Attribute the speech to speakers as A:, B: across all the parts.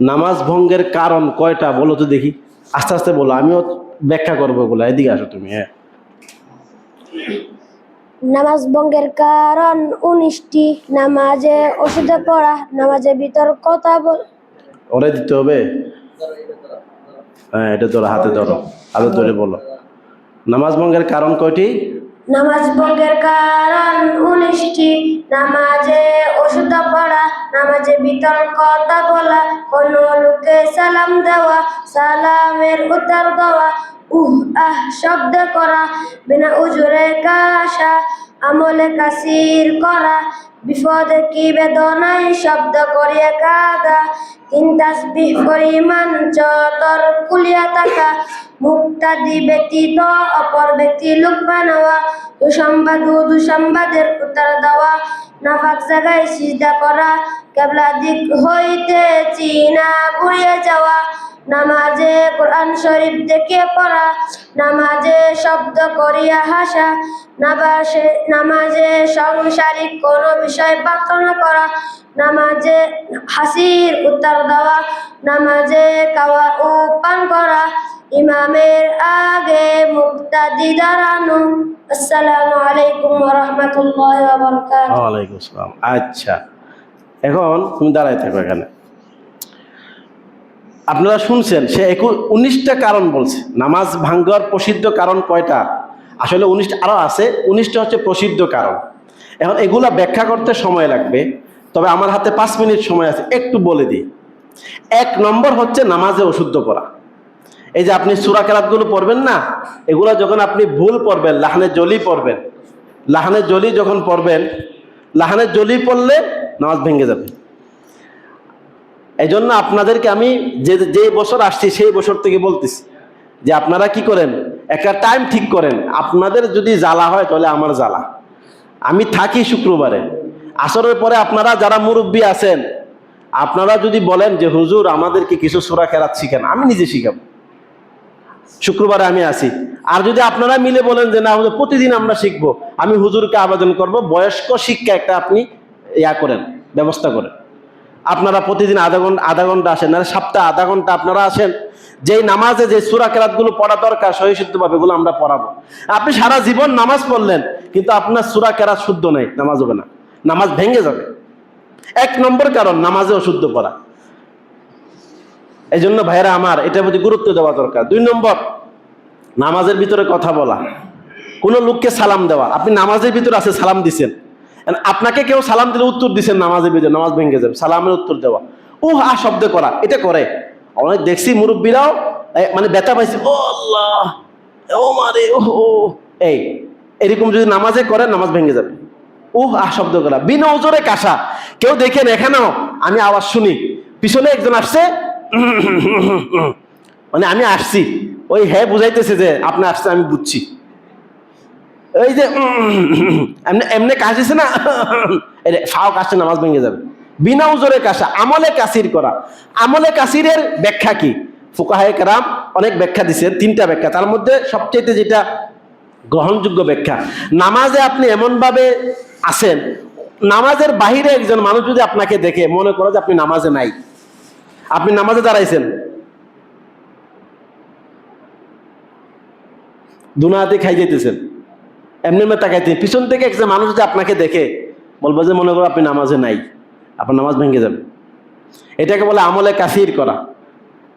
A: নামাজ ভঙ্গের কারণ কয়টা বলো তো দেখি। আস্তে আস্তে বলো আমিও ব্যাখ্যা করব বলে এদিকে আসো তুমি হ্যাঁ।
B: নামাজ ভঙ্গের কারণ উনিশটি নামাজে ওষুধে পড়া নামাজে ভিতর কথা বল
A: ওরে দিতে হবে? হ্যাঁ এটা ধরো হাতে ধরো হাতে ধরে বলো। নামাজ ভঙ্গের কারণ কয়টি?
B: নামাজ ভঙ্গের কারণ উনিশটি নামাজে ওষুধ পড়া নামাজে ভিতর কথা বলা, কোন লোকে সালাম দেওয়া, সালামের উত্তর দেওয়া, উহ, আহ, শব্দ করা, বিনা উজুরে কাশা, আমলে কাসির করা বিপদে কি বেদনায় শব্দ করিয়া কাদা? তিন তাসবিহ পরিমাণ চতর কুলিয়া থাকা মুক্তাদি ব্যতীত অপর ব্যক্তি লোক বানাওয়া। দুসংবাদ ও দুসংবাদের উত্তর দেওয়া। নাফাক জায়গায় সিজদা করা। কেবলা দিক হইতে চীনা ঘুরিয়ে যাওয়া। নামাজে কোরআন শরীফ দেখে পড়া, নামাজে শব্দ করিয়া হাসা, নামাজে নামাজে সংসারিক কোন বিষয় প্রার্থনা করা, নামাজে হাসির উত্তর দেওয়া, নামাজে খাওয়া ও পান করা, ইমামের আগে মুক্তাদি দাঁড়ানো আসসালামু আলাইকুম রহমতুল্লাহ
A: আচ্ছা এখন তুমি দাঁড়াই থাকো এখানে। আপনারা শুনছেন, সে একুশ, উনিশটা কারণ বলছে। নামাজ ভাঙ্গার প্রসিদ্ধ কারণ কয়টা? আসলে উনিশটা আরও আছে, উনিশটা হচ্ছে প্রসিদ্ধ কারণ। এখন এগুলা ব্যাখ্যা করতে সময় লাগবে, তবে আমার হাতে পাঁচ মিনিট সময় আছে, একটু বলে দিই। এক নম্বর হচ্ছে নামাজে অশুদ্ধ করা এই যে আপনি সুরা কেরাতগুলো পড়বেন না, এগুলো যখন আপনি ভুল পড়বেন, লাহানে জলি পড়বেন, লাহানে জলি যখন পড়বেন, লাহানে জলি পড়লে নামাজ ভেঙে যাবে। এই জন্য আপনাদেরকে আমি যে যে বছর আসছি সেই বছর থেকে বলতেছি যে আপনারা কি করেন? একটা টাইম ঠিক করেন। আপনাদের যদি জ্বালা হয় তাহলে আমার জ্বালা। আমি থাকি শুক্রবারে। আসরের পরে আপনারা যারা মুরব্বী আছেন, আপনারা যদি বলেন যে, হুজুর, আমাদেরকে কিছু সোরা কেরাত শিখেন। আমি নিজে শিখাব। শুক্রবারে আমি আসি। আর যদি আপনারা মিলে বলেন যে, না হুজুর, প্রতিদিন আমরা শিখব। আমি হুজুরকে আবেদন করব। বয়স্ক শিক্ষা একটা আপনি ইয়া করেন, ব্যবস্থা করেন। আপনারা প্রতিদিন আধা ঘণ্টা আধা ঘণ্টা আসেন না সপ্তাহে আধা ঘণ্টা আপনারা আসেন। যেই নামাজে যে সুরা কেরাতগুলো পড়া দরকার সহিষ্ণুভাবে এগুলো আমরা পড়াবো। আপনি সারা জীবন নামাজ পড়লেন, কিন্তু আপনার সুরা কেরাত শুদ্ধ নেই, নামাজ হবে না। নামাজ ভেঙে যাবে। এক নম্বর কারণ নামাজে অশুদ্ধ পড়া। এই জন্য ভাইরা আমার, এটার প্রতি গুরুত্ব দেওয়া দরকার। দুই নম্বর, নামাজের ভিতরে কথা বলা। কোনো লোককে সালাম দেওয়া। আপনি নামাজের ভিতরে আছে, সালাম And আপনাকে কেউ সালাম দিলে উত্তর দিছেন নামাজে ভিতরে নামাজ ভেঙে যাবে, সালামের উত্তর দেওয়া। ও আ শব্দ করা, এটা করে। অনেক দেখছি মুরব্বীরাও মানে ব্যথা পাইছে, ও আল্লাহ, ও মারে ও এই, এরকম যদি নামাজে করে, নামাজ ভেঙে যাবে। উহ, আহ, শব্দ করা। বিনা ওজোরে কাশা কেউ দেখেন এখানেও আমি আওয়াজ শুনি। পিছনে একজন আসছে মানে আমি আসছি। ওই হ্যাঁ বুঝাইতেছে যে, আপনি আসছে আমি বুঝছি। ওই যে, এমনি এমনি কাশিছে না? এটা ফাও কাশে নামাজ ভেঙে যাবে। বিনা উজোরে কাশা, আমলে কাসির করা। আমলে কাসিরের ব্যাখ্যা কি? ফুকাহায় কারাম অনেক ব্যাখ্যা দিচ্ছেন তিনটা ব্যাখ্যা। তার মধ্যে সবচেয়ে যেটা গ্রহণযোগ্য ব্যাখ্যা, নামাজে আপনি এমনভাবে আসেন নামাজের বাহিরে একজন মানুষ যদি আপনাকে দেখে, মনে করে যে আপনি নামাজে নাই। আপনি নামাজে দাঁড়াইছেন। দুনাহাতে খাই যেতেছেন এমনি এমনি তাকাইতে, পিছন থেকে একজন মানুষ যদি আপনাকে দেখে, বলব যে মনে করো আপনি নামাজে নাই, আপনার নামাজ ভেঙে যাবে। এটাকে বলে আমলে কাসির করা।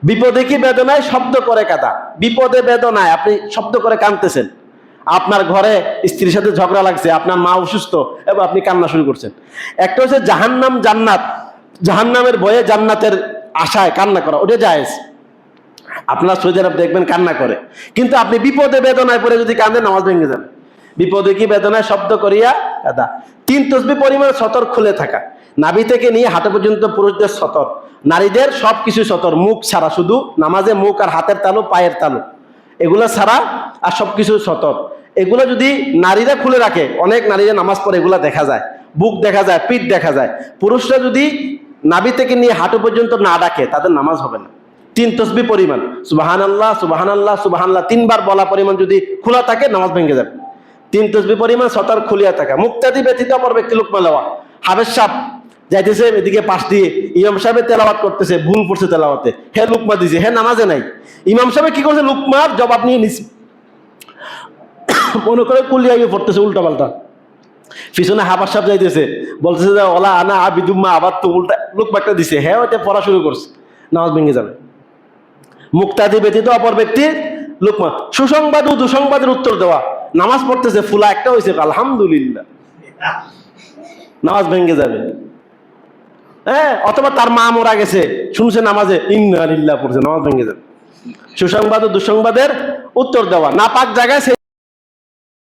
A: বিপদে কি বেদনায়? শব্দ করে কাদা। বিপদে বেদনায়, আপনি শব্দ করে কাঁদতেছেন। আপনার ঘরে স্ত্রীর সাথে ঝগড়া লাগছে, আপনার মা অসুস্থ এবং আপনি কান্না শুরু করছেন। একটা হচ্ছে জাহান্নাম জান্নাত। জাহান্নামের ভয়ে জান্নাতের আশায় কান্না করা, ওটা জায়েজ। আপনার সৌদি আরব দেখবেন কান্না করে। কিন্তু আপনি বিপদে বেদনায় পড়ে যদি কান্দেন নামাজ ভেঙে যান বিপদে কি বেদনায় শব্দ করিয়া কাদা। তিন তসবি পরিমাণ সতর খুলে থাকা। নাভি থেকে নিয়ে হাতে পর্যন্ত পুরুষদের সতর। নারীদের সব কিছু সতর। মুখ ছাড়া শুধু নামাজে মুখ আর হাতের তালু, পায়ের তালু। এগুলো ছাড়া আর সব কিছু সতর। এগুলো যদি নারীরা খুলে রাখে, অনেক নারীরা নামাজ পড়ে এগুলো দেখা যায়। বুক দেখা যায়, পিঠ দেখা যায়। পুরুষরা যদি নাভি থেকে নিয়ে হাঁটু পর্যন্ত না ডাকে, তাদের নামাজ হবে না। তিন তসবি পরিমাণ। সুবাহান আল্লাহ সুবাহান আল্লাহ সুবাহান আল্লাহ তিনবার বলা পরিমাণ যদি খোলা থাকে, নামাজ ভেঙে যাবে। তিন তসবি পরিমাণ সতর খুলিয়া থাকা। মুক্তাদি ব্যতীত অপর ব্যক্তি লোকমা লওয়া। হাবের সাপ যাইতেছে এদিকে পাশ দিয়ে। ইমাম সাহেবের তেলাওয়াত করতেছে, ভুল পড়ছে তেলাওয়াতে। হে লুকমা দিছে, হে নামাজে নাই। ইমাম সাহেব কি করছে? লুকমার জবাব নিয়ে নিছে। মনে করে কুলিয়া গিয়ে পড়তেছে উল্টা পাল্টা পিছনে হাবার সাপ যাইতেছে। বলতেছে যে, ওলা আনা আবিদুম্মা, আবার তো উল্টা লুকমা একটা দিছে। হ্যাঁ ওইটা পড়া শুরু করছে। নামাজ ভেঙে যাবে। মুক্তাদি ব্যতীত অপর ব্যক্তি লুকমা সুসংবাদ ও দুসংবাদের উত্তর দেওয়া। নামাজ পড়তেছে, ফুলা একটা হয়েছে, আলহামদুলিল্লাহ। নামাজ ভেঙে যাবে। হ্যাঁ অথবা তার মা মরা গেছে, শুনছে নামাজে, ইন্না পড়ছে, নামাজ ভেঙে যাবে। সুসংবাদ ও দুঃসংবাদের উত্তর দেওয়া। না পাক জায়গায়